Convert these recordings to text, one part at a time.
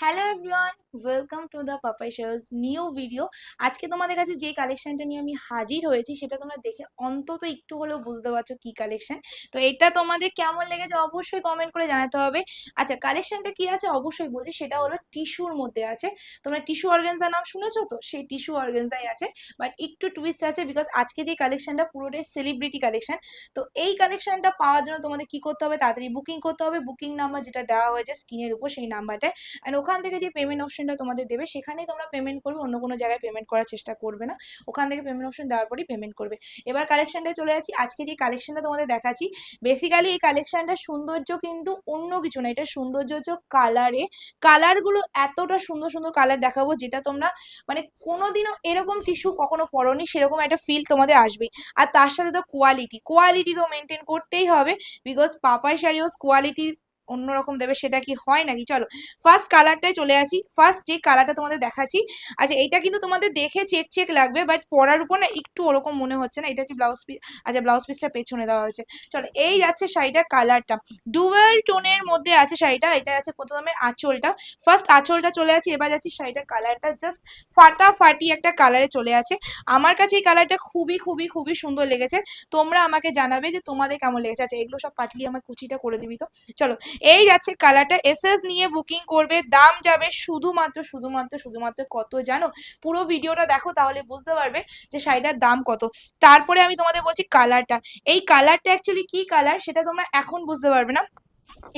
Hello everyone welcome to the Papai shows new video আজকে তোমাদের কাছে যে কালেকশনটা নিয়ে আমি হাজির হয়েছি, সেটা তোমরা দেখে অন্তত একটু হলেও বুঝতে পারছ কি কালেকশন তো এটা তোমাদের কেমন লেগেছে অবশ্যই কমেন্ট করে জানাতে হবে। আচ্ছা কালেকশনটা কি আছে অবশ্যই বলছি, সেটা হলো টিস্যুর মধ্যে আছে। তোমরা টিস্যু অর্গেনজার নাম শুনেছো তো? সেই টিস্যু অর্গেনজাই আছে। বাট একটু টুইস্ট আছে বিকজ আজকে যে কালেকশনটা পুরোটাই সেলিব্রিটি কালেকশন তো এই কালেকশনটা পাওয়ার জন্য তোমাদের কি করতে হবে? তাড়াতাড়ি বুকিং করতে হবে। বুকিং নাম্বার যেটা দেওয়া হয়েছে স্ক্রিনের উপর সেই নাম্বারটায় অ্যান্ড ওখান থেকে যে পেমেন্ট অপশনটা তোমাদের দেবে, সেখানেই তোমরা পেমেন্ট করবে, অন্য কোনো জায়গায় পেমেন্ট করার চেষ্টা করবে না। ওখান থেকে পেমেন্ট অপশন দেওয়ার পরই পেমেন্ট করবে। এবার কালেকশনটা চলে যাচ্ছি। আজকে যে কালেকশনটা তোমাদের দেখাচ্ছি বেসিক্যালি এই কালেকশনটার সৌন্দর্য কিন্তু অন্য কিছু না। এটা সৌন্দর্য হচ্ছে কালারে কালারগুলো এতটা সুন্দর সুন্দর কালার দেখাবো, যেটা তোমরা মানে কোনোদিনও এরকম টিস্যু কখনো পরনি, সেরকম একটা ফিল তোমাদের আসবে। আর তার সাথে তো কোয়ালিটি কোয়ালিটি তো মেনটেন করতেই হবে। বিকজ পাপাই শাড়িও কোয়ালিটি অন্যরকম দেবে, সেটা কি হয় নাকি? চলো ফার্স্ট কালারটাই চলে আসি। ফার্স্ট যে কালারটা তোমাদের দেখাচ্ছি আচ্ছা এইটা কিন্তু তোমাদের দেখে চেক চেক লাগবে বাট পরার উপর না একটু ওরকম মনে হচ্ছে না, এটা কি ব্লাউজ পিস আচ্ছা ব্লাউজ পিসটা পেছনে দেওয়া হয়েছে। চলো, এই যাচ্ছে শাড়িটার কালারটা ডুয়েল টোনের মধ্যে আছে শাড়িটা, এটা আছে প্রথমে আঁচলটা। ফার্স্ট আঁচলটা চলে আছে এবার যাচ্ছি শাড়িটার কালারটা জাস্ট ফাটাফাটি একটা কালারে চলে আছে। আমার কাছে এই কালারটা খুবই খুবই খুবই সুন্দর লেগেছে। তোমরা আমাকে জানাবে যে তোমাদের কেমন লেগেছে। আচ্ছা এগুলো সব পাটলি আমার কুচিটা করে দিবি তো। চলো এই যাচ্ছে কালারটা এসএস নিয়ে বুকিং করবে। দাম যাবে শুধুমাত্র শুধুমাত্র শুধুমাত্র কত জানো? পুরো ভিডিওটা দেখো তাহলে বুঝতে পারবে যে শাড়িটার দাম কত। তারপরে আমি তোমাদের বলছি কালারটা। এই কালারটা অ্যাকচুয়ালি কি কালার? সেটা তোমরা এখন বুঝতে পারবে না।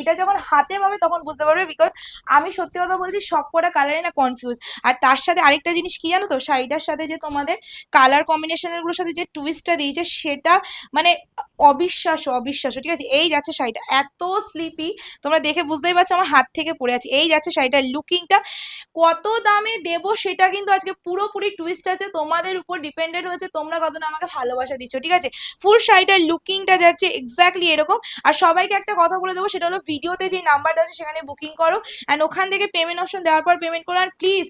এটা যখন হাতে পাবে তখন বুঝতে পারবে বিকজ আমি সত্যি কথা বলছি সব কটা কালারে না কনফিউজ আর তার সাথে আরেকটা জিনিস কি জানো তো? শাড়িটার সাথে যে তোমাদের কালার কম্বিনেশনগুলোর সাথে যে টুইস্টটা দিয়েছে সেটা মানে অবিশ্বাস্য অবিশ্বাস্য, ঠিক আছে? এই যাচ্ছে শাড়িটা। এত স্লিপি তোমরা দেখে বুঝতেই পারছ আমার হাত থেকে পড়ে আছে। এই যাচ্ছে শাড়িটার লুকিংটা কত দামে দেব সেটা কিন্তু আজকে পুরোপুরি টুইস্ট আছে, তোমাদের উপর ডিপেন্ডেন্ট হয়েছে, তোমরা কতটা আমাকে ভালোবাসা দিচ্ছ, ঠিক আছে? ফুল শাড়িটার লুকিংটা যাচ্ছে এক্স্যাক্টলি এরকম। আর সবাইকে একটা কথা বলে দেবো, সেটা হলো ভিডিওতে যে নাম্বারটা আছে সেখানে বুকিং করো অ্যান্ড ওখান থেকে পেমেন্ট অপশন দেওয়ার পর পেমেন্ট করো আর প্লিজ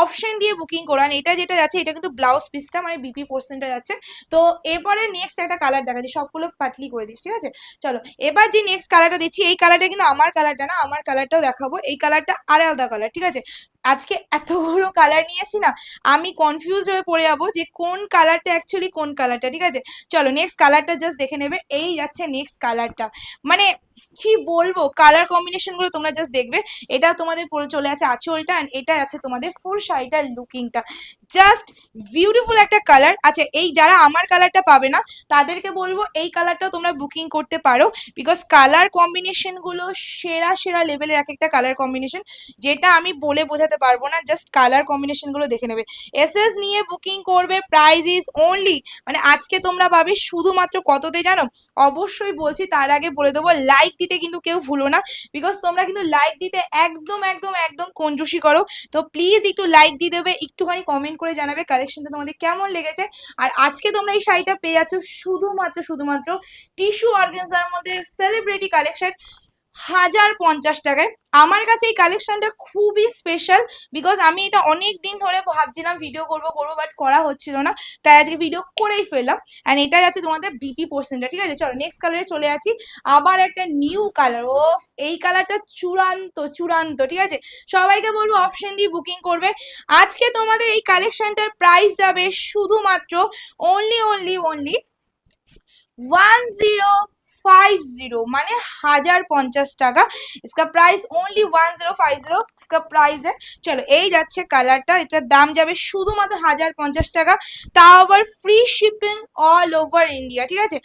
অপশন দিয়ে বুকিং করো। এটা যেটা যাচ্ছে এটা কিন্তু ব্লাউজ পিসটা মানে বিপি পোর্শনটা যাচ্ছে। তো এরপরে নেক্সট একটা কালার দেখাচ্ছি, সবগুলো পাটলি করে দিস, ঠিক আছে? চলো, এবার যে নেক্সট কালারটা দিচ্ছি এই কালারটা কিন্তু আমার কালারটা না, আমার কালারটাও দেখাবো। এই কালারটা আর আলাদা কালার ঠিক আছে? আজকে এতগুলো কালার নিয়ে এসি না, আমি কনফিউজ হয়ে পড়ে যাব যে কোন কালারটা অ্যাকচুয়ালি কোন কালারটা ঠিক আছে? চলো নেক্সট কালারটা জাস্ট দেখে নেবে। এই যাচ্ছে নেক্সট কালারটা মানে কি বলব? কালার কম্বিনেশনগুলো তোমরা জাস্ট দেখবে। এটা তোমাদের চলে আছে আঁচলটা এটা আছে তোমাদের ফুল শাড়িটার লুকিংটা জাস্ট বিউটিফুল একটা কালার আচ্ছা এই যারা আমার কালারটা পাবে না, তাদেরকে বলব এই কালারটাও তোমরা বুকিং করতে পারো বিকজ কালার কম্বিনেশনগুলো সেরা সেরা লেভেলের এক একটা কালার কম্বিনেশন যেটা আমি বলে বোঝাতে পারব না জাস্ট কালার কম্বিনেশনগুলো দেখে নেবে। এসএস নিয়ে বুকিং করবে প্রাইস ইজ অনলি মানে আজকে তোমরা পাবে শুধুমাত্র কততে জানো? অবশ্যই বলছি, তার আগে বলে দেবো লাইক দিতে কিন্তু কেউ ভুলো না বিকজ তোমরা কিন্তু লাইক দিতে একদম একদম একদম কঞ্জুসি করো। তো প্লিজ একটু লাইক দিয়ে দেবে, একটুখানি কমেন্ট করে জানাবে কালেকশনটা তোমাদের কেমন লেগেছে। আর আজকে তোমরা এই শাড়িটা পেয়ে যাচ্ছ শুধুমাত্র শুধুমাত্র টিস্যু অর্গেনজার মধ্যে সেলিব্রিটি কালেকশন হাজার পঞ্চাশ টাকায়। আমার কাছে এই কালেকশনটা খুবই স্পেশাল বিকজ আমি এটা অনেক দিন ধরে ভাবছিলাম ভিডিও করব, করব বাট করা হচ্ছিল না। তাই আজকে ভিডিও করেই ফেললাম। অ্যান্ড এটা যাচ্ছে তোমাদের বিপি পোর্শনটা ঠিক আছে? চলো নেক্সট কালারে চলে আছি। আবার একটা নিউ কালার ও এই কালারটা চূড়ান্ত চূড়ান্ত, ঠিক আছে? সবাইকে বলব অপশন দিয়ে বুকিং করবে। আজকে তোমাদের এই কালেকশনটার প্রাইস যাবে শুধুমাত্র only only only one zero five zero माने हजार পঞ্চাশ টাকা इसका price only one zero five zero इसका प्राइस है চলো এই যাচ্ছে কালারটা এটার দাম যাবে শুধুমাত্র হাজার পঞ্চাশ টাকা তাও আবার free shipping all over India ঠিক আছে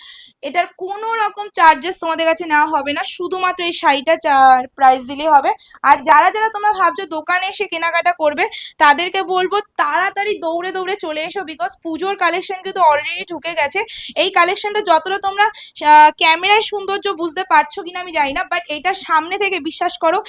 এটার কোনো রকম চার্জেস তোমাদের কাছে নেওয়া হবে না শুধুমাত্র এই শাড়িটা প্রাইস দিলেই হবে আর যারা যারা তোমরা ভাবছো দোকানে এসে কেনাকাটা করবে তাদেরকে বলবো তাড়াতাড়ি দৌড়ে দৌড়ে চলে এসো বিকজ পুজোর কালেকশন কিন্তু অলরেডি ঢুকে গেছে এই কালেকশনটা যতটা তোমরা ক্যামেরায় সৌন্দর্য বুঝতে পারছ কিনা আমি জানি না বাট এটা সামনে থেকে বিশ্বাস করো,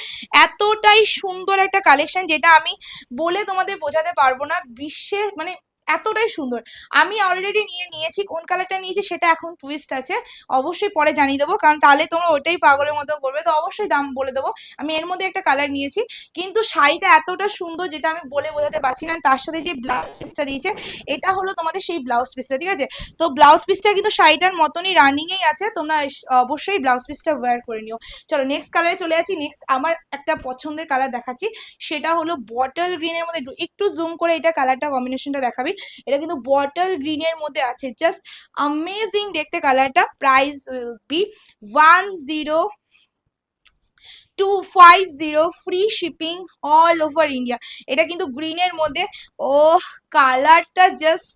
এতটাই সুন্দর একটা কালেকশন যেটা আমি বলে তোমাদের বোঝাতে পারব না। বিশ্বের মানে এতটাই সুন্দর। আমি অলরেডি নিয়ে নিয়েছি, কোন কালারটা নিয়েছি সেটা এখন টুইস্ট আছে। অবশ্যই পরে জানিয়ে দেবো, কারণ তাহলে তোমরা ওটাই পাগলের মতো করবে, তো অবশ্যই দাম বলে দেবো। আমি এর মধ্যে একটা কালার নিয়েছি, কিন্তু শাড়িটা এতটা সুন্দর যেটা আমি বলে বোঝাতে পারছি না, তার সাথে যে ব্লাউজ পিসটা দিয়েছে, এটা হলো তোমাদের সেই ব্লাউজ পিসটা ঠিক আছে? তো ব্লাউজ পিসটা কিন্তু শাড়িটার মতনই রানিংয়েই আছে, তোমরা অবশ্যই ব্লাউজ পিসটা ওয়্যার করে নিও। চলো নেক্সট কালারে চলে যাচ্ছি নেক্সট আমার একটা পছন্দের কালার দেখাচ্ছি, সেটা হলো বটল গ্রিনের মধ্যে একটু জুম করে এটা কালারটা কম্বিনেশনটা দেখাবি। এটা কিন্তু বটল গ্রিনের মধ্যে আছে। জাস্ট আমেজিং দেখতে কালারটা price will be one zero two five zero free shipping all over India এটা কিন্তু গ্রিনের মধ্যে। ও কালারটা জাস্ট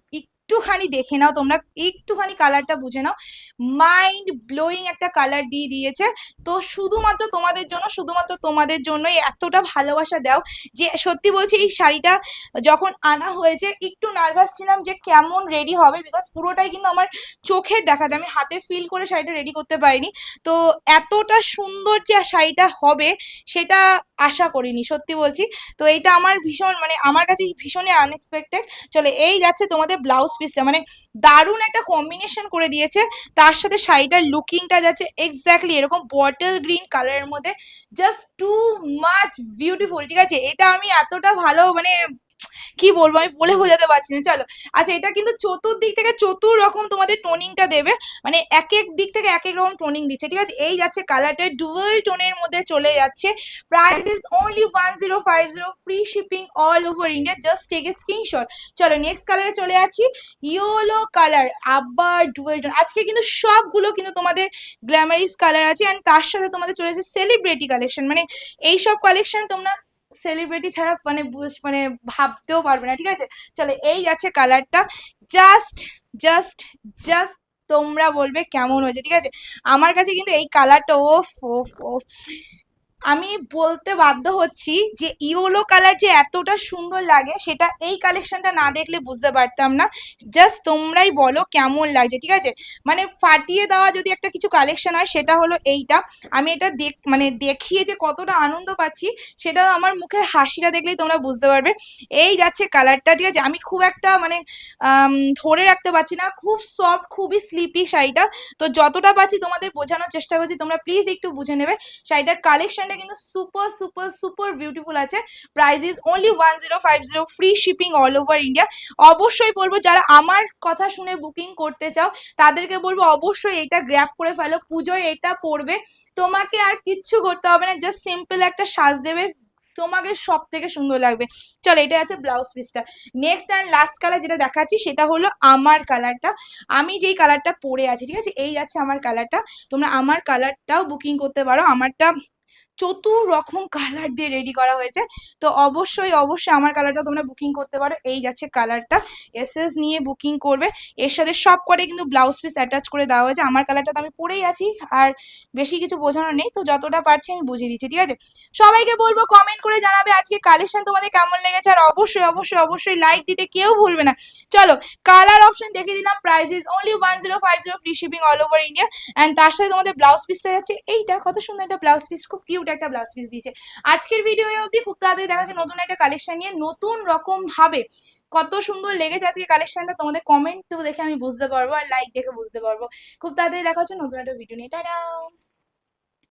একটুখানি দেখে নাও, তোমরা একটুখানি কালারটা বুঝে নাও। মাইন্ড ব্লোয়িং একটা কালার দিয়ে দিয়েছে। তো শুধুমাত্র তোমাদের জন্য, শুধুমাত্র তোমাদের জন্যই এতটা ভালোবাসা দাও যে সত্যি বলছি, এই শাড়িটা যখন আনা হয়েছে, একটু নার্ভাস ছিলাম যে কেমন রেডি হবে বিকজ পুরোটাই কিন্তু আমার চোখের দেখা যায় আমি হাতে ফিল করে শাড়িটা রেডি করতে পারিনি। তো এতটা সুন্দর যে শাড়িটা হবে, সেটা আশা করিনি, সত্যি বলছি। তো এইটা আমার ভীষণ মানে আমার কাছে ভীষণই আনএক্সপেক্টেড চলে, এই যাচ্ছে তোমাদের ব্লাউজ পিসটা মানে দারুণ একটা কম্বিনেশন করে দিয়েছে। তার সাথে শাড়িটার লুকিংটা যাচ্ছে এক্স্যাক্টলি এরকম বটল গ্রিন কালারের মধ্যে। জাস্ট টু মাচ বিউটিফুল ঠিক আছে? এটা আমি এতটা ভালো মানে কি বলব আমি বলে বোঝাতে পারছি না, চলো। আচ্ছা এটা কিন্তু চতুর্দিক থেকে চতুর রকম তোমাদের টোনিংটা দেবে। মানে এক এক দিক থেকে এক এক রকম টোনিং দিচ্ছে, ঠিক আছে? এই যাচ্ছে কালারটা ডুয়েল টোনের মধ্যে চলে যাচ্ছে। Price is only one zero five zero free shipping all over India just take a screenshot চলো নেক্সট কালারে চলে যাচ্ছি। ইয়েলো কালার আবার ডুয়েল টোন আজকে কিন্তু সবগুলো কিন্তু তোমাদের গ্ল্যামারিস কালার আছে অ্যান্ড তার সাথে তোমাদের চলে যাচ্ছে সেলিব্রিটি কালেকশন মানে এইসব কালেকশন তোমরা সেলিব্রিটি ছাড়া মানে মানে ভাবতেও পারবে না, ঠিক আছে? চলো এই যাচ্ছে কালারটা জাস্ট জাস্ট জাস্ট তোমরা বলবে কেমন হয়েছে, ঠিক আছে? আমার কাছে কিন্তু এই কালারটা ওফ ওফ ওফ। আমি বলতে বাধ্য হচ্ছি যে ইয়েলো কালার যে এতটা সুন্দর লাগে, সেটা এই কালেকশনটা না দেখলে বুঝতে পারতাম না। জাস্ট তোমরাই বলো কেমন লাগছে, ঠিক আছে? মানে ফাটিয়ে দেওয়া যদি একটা কিছু কালেকশন হয়, সেটা হলো এইটা। আমি এটা দেখ মানে দেখিয়ে যে কতটা আনন্দ পাচ্ছি, সেটা আমার মুখের হাসিটা দেখলেই তোমরা বুঝতে পারবে। এই যাচ্ছে কালারটা ঠিক আছে? আমি খুব একটা মানে ধরে রাখতে পারছি না। খুব সফট খুবই স্লিপি শাড়িটা। তো যতটা পাচ্ছি তোমাদের বোঝানোর চেষ্টা করছি, তোমরা প্লিজ একটু বুঝে নেবে। শাড়িটার কালেকশনটা কিন্তু সুপার সুপার সুপার বিউটিফুল আছে। Price is only one zero five zero free shipping all over India অবশ্যই বলব, যারা আমার কথা শুনে বুকিং করতে চাও, তাদেরকে বলব, অবশ্যই এটা গ্র্যাপ করে ফেলো। পুজোয় এটা পড়বে তোমাকে আর কিচ্ছু করতে হবে না জাস্ট সিম্পল একটা সাজ দেবে। তোমাকে সব থেকে সুন্দর লাগবে। চলো এটা আছে ব্লাউজ পিসটা নেক্সট অ্যান্ড লাস্ট কালার যেটা দেখাচ্ছি, সেটা হলো আমার কালারটা আমি যেই কালারটা পরে আছি, ঠিক আছে? এই যাচ্ছে আমার কালারটা তোমরা আমার কালারটাও বুকিং করতে পারো। আমারটা চতুর রকম কালার দিয়ে রেডি করা হয়েছে। তো অবশ্যই অবশ্যই আমার কালারটা তোমরা বুকিং করতে পারো। এই যাচ্ছে কালারটা এসএস নিয়ে বুকিং করবে। এর সাথে সব করে কিন্তু ব্লাউজ পিস অ্যাটাচ করে দেওয়া হয়েছে। আমার কালারটা তো আমি পরেই আছি আর বেশি কিছু বোঝানো নেই। তো যতটা পারছি আমি বুঝিয়ে দিচ্ছি, ঠিক আছে? সবাইকে বলব কমেন্ট করে জানাবে আজকে কালেকশন তোমাদের কেমন লেগেছে। আর অবশ্যই অবশ্যই অবশ্যই লাইক দিতে কেউ ভুলবে না। চলো কালার অপশন দেখে দিলাম। Price is only one zero five zero free shipping all over India and তার সাথে তোমাদের ব্লাউজ পিসটা যাচ্ছে। এইটা কত সুন্দর একটা ব্লাউজ পিস খুব কিউট একটা ব্লাউজ পিস দিয়েছে। আজকের ভিডিও অবধি খুব তাড়াতাড়ি দেখা যাচ্ছে নতুন একটা কালেকশন নিয়ে নতুন রকম ভাবে কত সুন্দর লেগেছে আজকে কালেকশনটা তোমাদের কমেন্ট দেখে আমি বুঝতে পারব আর লাইক দেখে বুঝতে পারব। খুব তাড়াতাড়ি দেখা হচ্ছে নতুন একটা ভিডিও নিয়ে। টাটা